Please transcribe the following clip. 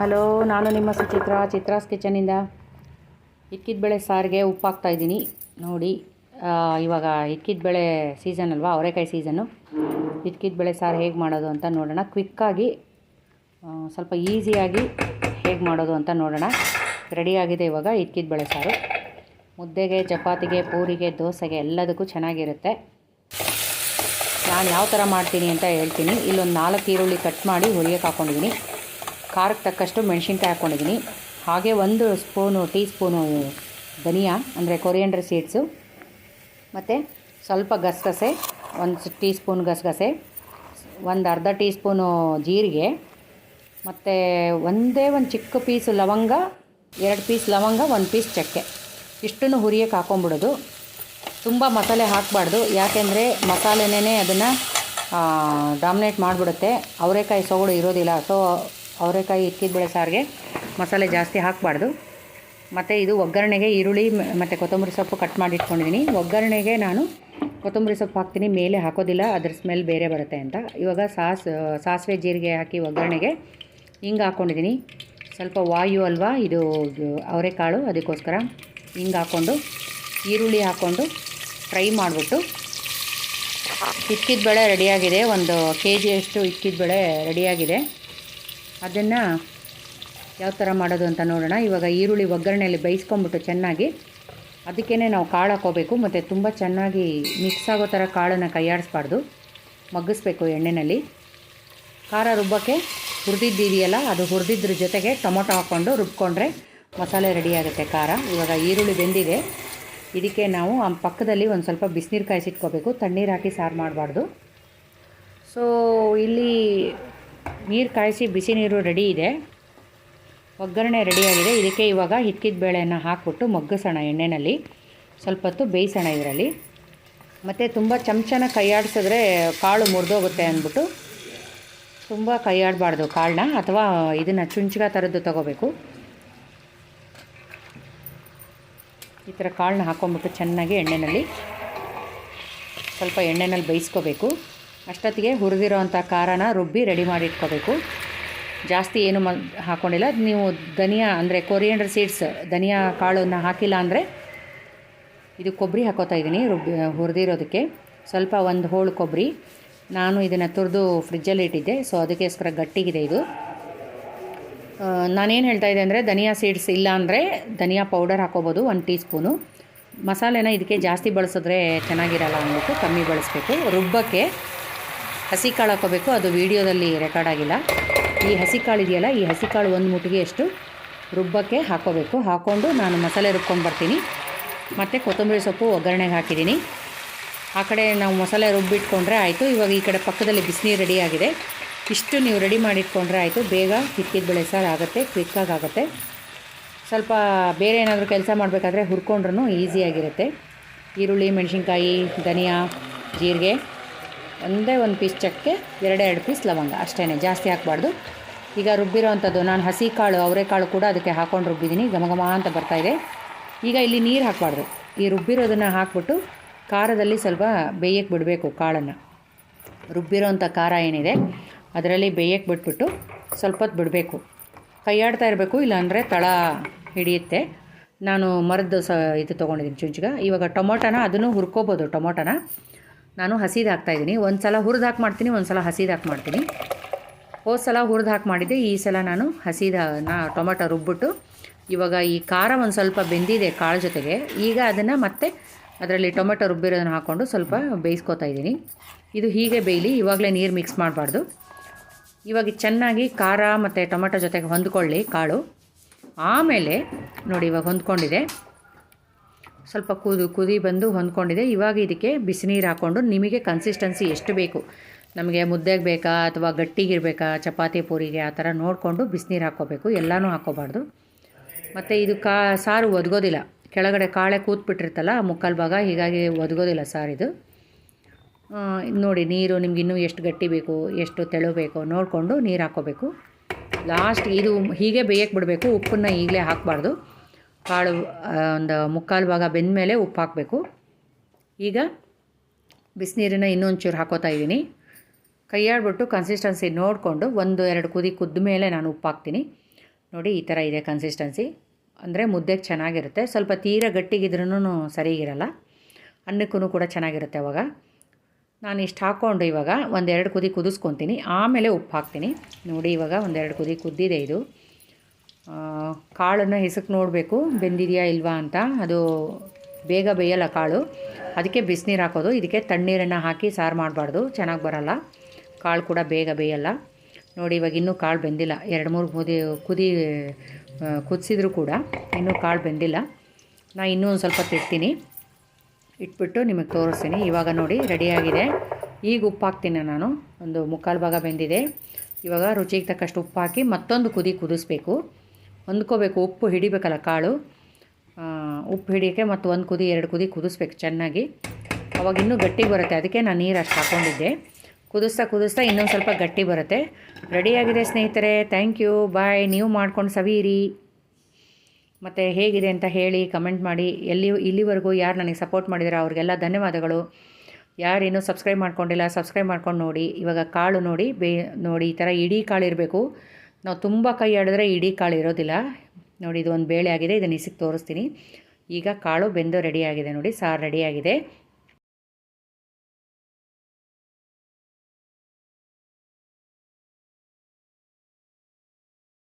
Hello, ನಾನು ನಿಮ್ಮ ಸುಚಿತ್ರ, ಚಿತ್ರಾಸ್ ಕಿಚನಿಂದ ಇಕ್ಕಿದ ಬೆಳೆ ಸಾರಿಗೆ ಉಪ್ಪು ಹಾಕ್ತಾ ಇದ್ದೀನಿ. ನೋಡಿ ಇವಾಗ ಇಕ್ಕಿದ ಬೆಳೆ ಸೀಸನ್ ಅಲ್ವಾ, ಅವರೆಕಾಯಿ ಸೀಸನ್ನು ಇಕ್ಕಿದ ಬೆಳೆ ಸಾರು ಹೇಗೆ ಮಾಡೋದು ಅಂತ ನೋಡೋಣ. ಕ್ವಿಕ್ಕಾಗಿ ಸ್ವಲ್ಪ ಈಸಿಯಾಗಿ ಹೇಗೆ ಮಾಡೋದು ಅಂತ ನೋಡೋಣ. ರೆಡಿಯಾಗಿದೆ ಇವಾಗ ಇಕ್ಕಿದ ಬೇಳೆ ಸಾರು. ಮುದ್ದೆಗೆ, ಚಪಾತಿಗೆ, ಪೂರಿಗೆ, ದೋಸೆಗೆ ಎಲ್ಲದಕ್ಕೂ ಚೆನ್ನಾಗಿರುತ್ತೆ. ನಾನು ಯಾವ ಥರ ಮಾಡ್ತೀನಿ ಅಂತ ಹೇಳ್ತೀನಿ. ಇಲ್ಲೊಂದು ನಾಲ್ಕು ಈರುಳ್ಳಿ ಕಟ್ ಮಾಡಿ ಹುರಿಯಕ್ಕೆ ಹಾಕ್ಕೊಂಡಿದ್ದೀನಿ ಖಾರಕ್ಕೆ ತಕ್ಕಷ್ಟು ಮೆಣಸಿನ್ಕಾಯಿ ಹಾಕ್ಕೊಂಡಿದ್ದೀನಿ. ಹಾಗೆ ಒಂದು ಸ್ಪೂನು ಟೀ ಸ್ಪೂನು ಧನಿಯಾ, ಅಂದರೆ ಕೊರಿಯಂಡ್ರ್ ಸೀಡ್ಸು. ಮತ್ತು ಸ್ವಲ್ಪ ಗಸಗಸೆ, ಒಂದು ಟೀ ಸ್ಪೂನ್ ಗಸಗಸೆ, ಒಂದು ಅರ್ಧ ಟೀ ಸ್ಪೂನು ಜೀರಿಗೆ, ಮತ್ತು ಒಂದೇ ಒಂದು ಚಿಕ್ಕ ಪೀಸ್ ಲವಂಗ, ಎರಡು ಪೀಸ್ ಲವಂಗ, ಒಂದು ಪೀಸ್ ಚಕ್ಕೆ. ಇಷ್ಟನ್ನು ಹುರಿಯಕ್ಕೆ ಹಾಕ್ಕೊಂಬಿಡೋದು ತುಂಬ ಮಸಾಲೆ ಹಾಕಬಾರ್ದು. ಯಾಕೆಂದರೆ ಮಸಾಲೆನೇ ಅದನ್ನು ಡಾಮಿನೇಟ್ ಮಾಡಿಬಿಡುತ್ತೆ. ಅವರೆಕಾಯಿ ಸೊಗಡು ಇರೋದಿಲ್ಲ. ಸೊ ಅವರೆಕಾಯಿ ಬೇಳೆ ಸಾರಿಗೆ ಮಸಾಲೆ ಜಾಸ್ತಿ ಹಾಕಬಾರ್ದು. ಮತ್ತು ಇದು ಒಗ್ಗರಣೆಗೆ ಈರುಳ್ಳಿ, ಮತ್ತು ಕೊತ್ತಂಬರಿ ಸೊಪ್ಪು ಕಟ್ ಮಾಡಿ ಇಟ್ಕೊಂಡಿದ್ದೀನಿ ಒಗ್ಗರಣೆಗೆ ನಾನು ಕೊತ್ತಂಬರಿ ಸೊಪ್ಪು ಹಾಕ್ತೀನಿ. ಮೇಲೆ ಹಾಕೋದಿಲ್ಲ, ಅದ್ರ ಸ್ಮೆಲ್ ಬೇರೆ ಬರುತ್ತೆ ಅಂತ. ಇವಾಗ ಸಾಸ್, ಸಾಸಿವೆ ಜೀರಿಗೆ ಹಾಕಿ ಒಗ್ಗರಣೆಗೆ ಹಿಂಗೆ ಹಾಕ್ಕೊಂಡಿದ್ದೀನಿ ಸ್ವಲ್ಪ ವಾಯು ಅಲ್ವಾ, ಇದು ಅವರೆಕಾಳು, ಅದಕ್ಕೋಸ್ಕರ ಹಿಂಗೆ ಹಾಕ್ಕೊಂಡು ಈರುಳ್ಳಿ ಹಾಕ್ಕೊಂಡು ಫ್ರೈ ಮಾಡಿಬಿಟ್ಟು ಇಕ್ಕಿದ ಬೇಳೆ ರೆಡಿಯಾಗಿದೆ ಒಂದು ಕೆ ಜಿಯಷ್ಟು ಇಕ್ಕಿದ ಬೇಳೆ ರೆಡಿಯಾಗಿದೆ ಅದನ್ನು ಯಾವ ಥರ ಮಾಡೋದು ಅಂತ ನೋಡೋಣ. ಇವಾಗ ಈರುಳ್ಳಿ ಒಗ್ಗರಣೆಯಲ್ಲಿ ಬೇಯಿಸ್ಕೊಂಬಿಟ್ಟು ಚೆನ್ನಾಗಿ ಅದಕ್ಕೇ ನಾವು ಕಾಳು ಹಾಕೋಬೇಕು ಮತ್ತು ತುಂಬ ಚೆನ್ನಾಗಿ ಮಿಕ್ಸ್ ಆಗೋ ಥರ ಕಾಳನ್ನು ಕೈಯಾಡಿಸ್ಬಾರ್ದು. ಮಗ್ಗಿಸ್ಬೇಕು ಎಣ್ಣೆಯಲ್ಲಿ ಖಾರ ರುಬ್ಬಕ್ಕೆ ಹುರಿದಿದ್ದೀವಿಯಲ್ಲ ಅದು ಹುರಿದಿದ್ರ ಜೊತೆಗೆ ಟೊಮೊಟೊ ಹಾಕ್ಕೊಂಡು ರುಬ್ಕೊಂಡ್ರೆ ಮಸಾಲೆ ರೆಡಿಯಾಗುತ್ತೆ ಖಾರ. ಇವಾಗ ಈರುಳ್ಳಿ ಬೆಂದಿದೆ. ಇದಕ್ಕೆ ನಾವು ಆ ಪಕ್ಕದಲ್ಲಿ ಒಂದು ಸ್ವಲ್ಪ ಬಿಸಿನೀರು ಕಾಯಿಸಿಟ್ಕೋಬೇಕು ತಣ್ಣೀರು ಹಾಕಿ ಸಾರು ಮಾಡಬಾರ್ದು. ಸೊ ಇಲ್ಲಿ ನೀರು ಕಾಯಿಸಿ ಬಿಸಿ ನೀರು ರೆಡಿ ಇದೆ. ಒಗ್ಗರಣೆ ರೆಡಿಯಾಗಿದೆ ಇದಕ್ಕೆ ಇವಾಗ ಹಿಕ್ಕಿದ ಬೇಳೆಯನ್ನು ಹಾಕ್ಬಿಟ್ಟು ಮಗ್ಗಿಸೋಣ ಎಣ್ಣೆಯಲ್ಲಿ ಸ್ವಲ್ಪ ಹೊತ್ತು ಬೇಯಿಸೋಣ ಇದರಲ್ಲಿ. ಮತ್ತು ತುಂಬ ಚಮಚನ ಕೈಯಾಡಿಸಿದ್ರೆ ಕಾಳು ಮುರಿದೋಗುತ್ತೆ ಅಂದ್ಬಿಟ್ಟು ತುಂಬ ಕೈಯಾಡಬಾರ್ದು ಕಾಳನ್ನ ಅಥವಾ ಇದನ್ನು ಚುಂಚಿಗ ಥರದ್ದು ತೊಗೋಬೇಕು. ಈ ಥರ ಕಾಳನ್ನ ಹಾಕ್ಕೊಂಬಿಟ್ಟು ಚೆನ್ನಾಗಿ ಎಣ್ಣೆಯಲ್ಲಿ ಸ್ವಲ್ಪ ಎಣ್ಣೆನಲ್ಲಿ ಬೇಯಿಸ್ಕೋಬೇಕು. ಅಷ್ಟೊತ್ತಿಗೆ ಹುರಿದಿರೋ ಅಂಥ ಖಾರನ ರುಬ್ಬಿ ರೆಡಿ ಮಾಡಿ ಇಟ್ಕೋಬೇಕು ಜಾಸ್ತಿ ಏನು ಮ ಹಾಕ್ಕೊಂಡಿಲ್ಲ ನೀವು ಧನಿಯಾ ಅಂದರೆ ಕೊರಿಯಂಡರ್ ಸೀಡ್ಸ್, ಧನಿಯಾ ಕಾಳನ್ನು ಹಾಕಿಲ್ಲ ಅಂದರೆ ಇದು ಕೊಬ್ಬರಿ ಹಾಕೋತಾ ಇದ್ದೀನಿ ರುಬ್ಬಿ, ಹುರಿದಿರೋದಕ್ಕೆ. ಸ್ವಲ್ಪ ಒಂದು ಹೋಳು ಕೊಬ್ಬರಿ ನಾನು ಇದನ್ನು ತುರಿದು ಫ್ರಿಜ್ಜಲ್ಲಿ ಇಟ್ಟಿದ್ದೆ. ಸೊ ಅದಕ್ಕೋಸ್ಕರ ಗಟ್ಟಿಗಿದೆ ಇದು. ನಾನೇನು ಹೇಳ್ತಾ ಇದ್ದೆ ಅಂದರೆ ಧನಿಯಾ ಸೀಡ್ಸ್ ಇಲ್ಲ ಅಂದರೆ ಧನಿಯಾ ಪೌಡರ್ ಹಾಕೋಬೋದು ಒಂದು ಟೀ ಸ್ಪೂನು ಮಸಾಲೆನ ಇದಕ್ಕೆ ಜಾಸ್ತಿ ಬಳಸಿದ್ರೆ ಚೆನ್ನಾಗಿರಲ್ಲ ಅಂದ್ಬಿಟ್ಟು ಕಮ್ಮಿ ಬಳಸಬೇಕು. ರುಬ್ಬಕ್ಕೆ ಹಸಿ ಕಾಳು ಹಾಕೋಬೇಕು. ಅದು ವೀಡಿಯೋದಲ್ಲಿ ರೆಕಾರ್ಡ್ ಆಗಿಲ್ಲ. ಈ ಹಸಿ ಕಾಳು ಇದೆಯಲ್ಲ, ಈ ಹಸಿ ಕಾಳು ಒಂದು ಮುಟ್ಟಿಗೆಯಷ್ಟು ರುಬ್ಬಕ್ಕೆ ಹಾಕೋಬೇಕು. ಹಾಕ್ಕೊಂಡು ನಾನು ಮಸಾಲೆ ರುಬ್ಕೊಂಡು ಬರ್ತೀನಿ. ಮತ್ತು ಕೊತ್ತಂಬರಿ ಸೊಪ್ಪು ಒಗ್ಗರಣೆಗೆ ಹಾಕಿದ್ದೀನಿ. ಆ ಕಡೆ ನಾವು ಮಸಾಲೆ ರುಬ್ಬಿಟ್ಕೊಂಡ್ರೆ ಆಯಿತು. ಇವಾಗ ಈ ಕಡೆ ಪಕ್ಕದಲ್ಲಿ ಬಿಸಿನೀರು ರೆಡಿ ಆಗಿದೆ. ಇಷ್ಟು ನೀವು ರೆಡಿ ಮಾಡಿಟ್ಕೊಂಡ್ರೆ ಆಯಿತು. ಬೇಗ ಕಿತ್ತಿದ ಬೆಳೆ ಸಾರು ಆಗುತ್ತೆ ಕ್ವಿಕ್ಕಾಗಿ ಆಗುತ್ತೆ. ಸ್ವಲ್ಪ ಬೇರೆ ಏನಾದರೂ ಕೆಲಸ ಮಾಡಬೇಕಾದ್ರೆ ಹುರ್ಕೊಂಡ್ರೂ ಈಸಿಯಾಗಿರುತ್ತೆ ಈರುಳ್ಳಿ, ಮೆಣಸಿನ್ಕಾಯಿ, ಧನಿಯಾ, ಜೀರಿಗೆ. ಒಂದೇ ಒಂದು ಪೀಸ್ ಚಕ್ಕೆ ಎರಡೇ ಎರಡು ಪೀಸ್ ಲವಂಗ. ಅಷ್ಟೇ ಜಾಸ್ತಿ ಹಾಕಬಾರ್ದು. ಈಗ ರುಬ್ಬಿರೋ ಅಂಥದ್ದು ನಾನು ಹಸಿ ಕಾಳು ಅವರೆಕಾಳು ಕೂಡ ಅದಕ್ಕೆ ಹಾಕ್ಕೊಂಡು ರುಬ್ಬಿದ್ದೀನಿ. ಘಮ ಘಮ ಅಂತ ಬರ್ತಾಯಿದೆ ಈಗ ಇಲ್ಲಿ ನೀರು ಹಾಕಬಾರ್ದು. ಈ ರುಬ್ಬಿರೋದನ್ನು ಹಾಕ್ಬಿಟ್ಟು ಖಾರದಲ್ಲಿ ಸ್ವಲ್ಪ ಬೇಯಕ್ಕೆ ಬಿಡಬೇಕು ಕಾಳನ್ನು. ರುಬ್ಬಿರೋಂಥ ಖಾರ ಏನಿದೆ, ಅದರಲ್ಲಿ ಬೇಯಕ್ಕೆ ಬಿಟ್ಬಿಟ್ಟು ಸ್ವಲ್ಪ ಹೊತ್ತು ಬಿಡಬೇಕು. ಕೈಯಾಡ್ತಾ ಇರಬೇಕು, ಇಲ್ಲಾಂದರೆ ತಳ ಹಿಡಿಯುತ್ತೆ. ನಾನು ಮರದ್ದು ಸ ಇದು ತೊಗೊಂಡಿದ್ದೀನಿ ಚುಂಚುಗ. ಇವಾಗ ಟೊಮೊಟೊನ ಅದನ್ನು ಹುರ್ಕೋಬೋದು, ಟೊಮೊಟೊನ. ನಾನು ಹಸಿದು ಹಾಕ್ತಾಯಿದ್ದೀನಿ ಒಂದು ಸಲ ಹುರಿದು ಹಾಕಿ ಮಾಡ್ತೀನಿ, ಒಂದು ಸಲ ಹಸಿದು ಹಾಕಿ ಮಾಡ್ತೀನಿ. ಹೋದ ಸಲ ಹುರಿದು ಹಾಕಿ ಮಾಡಿದ್ದೆ, ಈ ಸಲ ನಾನು ಹಸಿದ ನಾ ಟೊಮೆಟೊ ರುಬ್ಬಿಟ್ಟು, ಇವಾಗ ಈ ಖಾರ ಒಂದು ಸ್ವಲ್ಪ ಬೆಂದಿದೆ ಕಾಳು ಜೊತೆಗೆ, ಈಗ ಅದನ್ನು ಮತ್ತೆ ಅದರಲ್ಲಿ ಟೊಮೆಟೊ ರುಬ್ಬಿರೋದನ್ನು ಹಾಕ್ಕೊಂಡು ಸ್ವಲ್ಪ ಬೇಯಿಸ್ಕೊತಾ ಇದ್ದೀನಿ. ಇದು ಹೀಗೆ ಬೇಯಲಿ, ಇವಾಗಲೇ ನೀರು ಮಿಕ್ಸ್ ಮಾಡಬಾರ್ದು. ಇವಾಗ ಚೆನ್ನಾಗಿ ಖಾರ ಮತ್ತು ಟೊಮೆಟೊ ಜೊತೆಗೆ ಹೊಂದ್ಕೊಳ್ಳಿ ಕಾಳು. ಆಮೇಲೆ ನೋಡಿ ಇವಾಗ ಹೊಂದ್ಕೊಂಡಿದೆ. ಸ್ವಲ್ಪ ಕುದಿ ಕುದಿ ಬಂದು ಹೊಂದ್ಕೊಂಡಿದೆ. ಇವಾಗ ಇದಕ್ಕೆ ಬಿಸಿನೀರು ಹಾಕ್ಕೊಂಡು ನಿಮಗೆ ಕನ್ಸಿಸ್ಟೆನ್ಸಿ ಎಷ್ಟು ಬೇಕು? ನಮಗೆ ಮುದ್ದೆಗೆ ಬೇಕಾ ಅಥವಾ ಗಟ್ಟಿಗಿರಬೇಕಾ? ಚಪಾತಿ ಪೂರಿಗೆ ಆ ಥರ ನೋಡಿಕೊಂಡು ಬಿಸಿನೀರು ಹಾಕ್ಕೋಬೇಕು. ಎಲ್ಲನೂ ಹಾಕ್ಕೋಬಾರ್ದು. ಮತ್ತು ಇದು ಕಾ, ಸಾರು ಒದಗೋದಿಲ್ಲ. ಕೆಳಗಡೆ ಕಾಳೆ ಕೂತ್ಬಿಟ್ಟಿರ್ತಲ್ಲ ಮುಕ್ಕಾಲು ಭಾಗ ಹೀಗಾಗಿ ಒದಗೋದಿಲ್ಲ ಇದ್. ನೋಡಿ ನೀರು ನಿಮ್ಗೆ ಇನ್ನೂ ಎಷ್ಟು ಗಟ್ಟಿ ಬೇಕು, ಎಷ್ಟು ತೆಳು ಬೇಕು ನೋಡಿಕೊಂಡು ನೀರು ಹಾಕ್ಕೋಬೇಕು. ಲಾಸ್ಟ್ ಇದು ಹೀಗೆ ಬೇಯಕ್ಕೆ ಬಿಡಬೇಕು. ಉಪ್ಪನ್ನು ಈಗಲೇ ಹಾಕಬಾರ್ದು. ಕಾಳು ಒಂದು ಮುಕ್ಕಾಲು ಭಾಗ ಬೆಂದ ಮೇಲೆ ಉಪ್ಪು ಹಾಕಬೇಕು. ಈಗ ಬಿಸಿನೀರನ್ನ ಇನ್ನೊಂಚೂರು ಹಾಕೋತಾ ಇದ್ದೀನಿ. ಕೈಯಾಡ್ಬಿಟ್ಟು ಕನ್ಸಿಸ್ಟೆನ್ಸಿ ನೋಡಿಕೊಂಡು ಒಂದು, ಎರಡು ಕುದಿ ಕುದ್ದ ಮೇಲೆ ನಾನು ಉಪ್ಪು ಹಾಕ್ತೀನಿ. ನೋಡಿ, ಈ ಥರ ಇದೆ ಕನ್ಸಿಸ್ಟೆನ್ಸಿ ಅಂದರೆ ಮುದ್ದೆಗೆ ಚೆನ್ನಾಗಿರುತ್ತೆ. ಸ್ವಲ್ಪ ತೀರ ಗಟ್ಟಿಗಿದ್ರೂ ಸರಿಗಿರಲ್ಲ. ಅನ್ನಕ್ಕೂ ಕೂಡ ಚೆನ್ನಾಗಿರುತ್ತೆ ಅವಾಗ. ನಾನು ಇಷ್ಟು ಹಾಕ್ಕೊಂಡು ಇವಾಗ ಒಂದೆರಡು ಕುದಿ ಕುದಿಸ್ಕೊತೀನಿ. ಆಮೇಲೆ ಉಪ್ಪು ಹಾಕ್ತೀನಿ. ನೋಡಿ, ಇವಾಗ ಒಂದೆರಡು ಕುದಿ ಕುದ್ದಿದೆ ಇದು. ಕಾಳನ್ನು ಹೆಸಕ್ಕೆ ನೋಡಬೇಕು, ಬೆಂದಿದೆಯಾ ಇಲ್ವಾ ಅಂತ. ಅದು ಬೇಗ ಬೇಯಲ್ಲ ಕಾಳು. ಅದಕ್ಕೆ ಬಿಸಿನೀರು ಹಾಕೋದು. ಇದಕ್ಕೆ ತಣ್ಣೀರನ್ನು ಹಾಕಿ ಸಾರು ಮಾಡಬಾರ್ದು. ಚೆನ್ನಾಗಿ ಬರೋಲ್ಲ. ಕಾಳು ಕೂಡ ಬೇಗ ಬೇಯಲ್ಲ. ನೋಡಿ, ಇವಾಗ ಇನ್ನೂ ಕಾಳು ಬೆಂದಿಲ್ಲ. ಎರಡು ಮೂರು ಕುದಿ ಕುದಿ ಕುದಿಸಿದ್ರು ಕೂಡ ಇನ್ನೂ ಕಾಳು ಬೆಂದಿಲ್ಲ. ನಾನು ಇನ್ನೂ ಒಂದು ಸ್ವಲ್ಪ ತಿಡ್ತೀನಿ ಇಟ್ಬಿಟ್ಟು ನಿಮಗೆ ತೋರಿಸ್ತೀನಿ. ಇವಾಗ ನೋಡಿ ರೆಡಿಯಾಗಿದೆ ಈಗ ಉಪ್ಪು ಹಾಕ್ತೀನಿ ನಾನು. ಒಂದು ಮುಕ್ಕಾಲು ಭಾಗ ಬೆಂದಿದೆ. ಇವಾಗ ರುಚಿಗೆ ತಕ್ಕಷ್ಟು ಉಪ್ಪು ಹಾಕಿ ಮತ್ತೊಂದು ಕುದಿ ಕುದಿಸ್ಬೇಕು. ಹೊಂದ್ಕೋಬೇಕು. ಉಪ್ಪು ಹಿಡಿಬೇಕಲ್ಲ ಕಾಳು. ಉಪ್ಪು ಹಿಡಿಯೋಕ್ಕೆ ಮತ್ತು ಒಂದು ಕುದಿ, ಎರಡು ಕುದಿ ಕುದಿಸ್ಬೇಕು ಚೆನ್ನಾಗಿ. ಅವಾಗ ಇನ್ನೂ ಗಟ್ಟಿ ಬರುತ್ತೆ. ಅದಕ್ಕೆ ನಾನು ನೀರು ಅಷ್ಟು ಹಾಕ್ಕೊಂಡಿದ್ದೆ ಕುದಿಸ್ತಾ ಕುದಿಸ್ತಾ ಇನ್ನೊಂದು ಸ್ವಲ್ಪ ಗಟ್ಟಿ ಬರುತ್ತೆ. ರೆಡಿಯಾಗಿದೆ ಸ್ನೇಹಿತರೆ? ಥ್ಯಾಂಕ್ ಯು ಬಾಯ್ ನೀವು ಮಾಡ್ಕೊಂಡು ಸವೀರಿ ಮತ್ತು ಹೇಗಿದೆ ಅಂತ ಹೇಳಿ ಕಮೆಂಟ್ ಮಾಡಿ. ಎಲ್ಲಿ, ಇಲ್ಲಿವರೆಗೂ ಯಾರು ನನಗೆ ಸಪೋರ್ಟ್ ಮಾಡಿದಾರೋ ಅವ್ರಿಗೆಲ್ಲ ಧನ್ಯವಾದಗಳು. ಯಾರು ಇನ್ನೂ ಸಬ್ಸ್ಕ್ರೈಬ್ ಮಾಡ್ಕೊಂಡಿಲ್ಲ, ಸಬ್ಸ್ಕ್ರೈಬ್ ಮಾಡ್ಕೊಂಡು ನೋಡಿ. ಇವಾಗ ಕಾಳು ನೋಡಿ, ಬೇ, ನೋಡಿ ಈ ಥರ ಇಡೀ ಕಾಳು ಇರಬೇಕು. ನಾವು ತುಂಬ ಕೈ ಆಡಿದ್ರೆ ಇಡೀ ಕಾಳು ಇರೋದಿಲ್ಲ. ನೋಡಿ, ಇದು ಒಂದು ಬೇಳೆ ಆಗಿದೆ, ಇದನ್ನು ಇಸಿಗೆ ತೋರಿಸ್ತೀನಿ. ಈಗ ಕಾಳು ಬೆಂದು ರೆಡಿಯಾಗಿದೆ ನೋಡಿ, ಸಾರು ರೆಡಿಯಾಗಿದೆ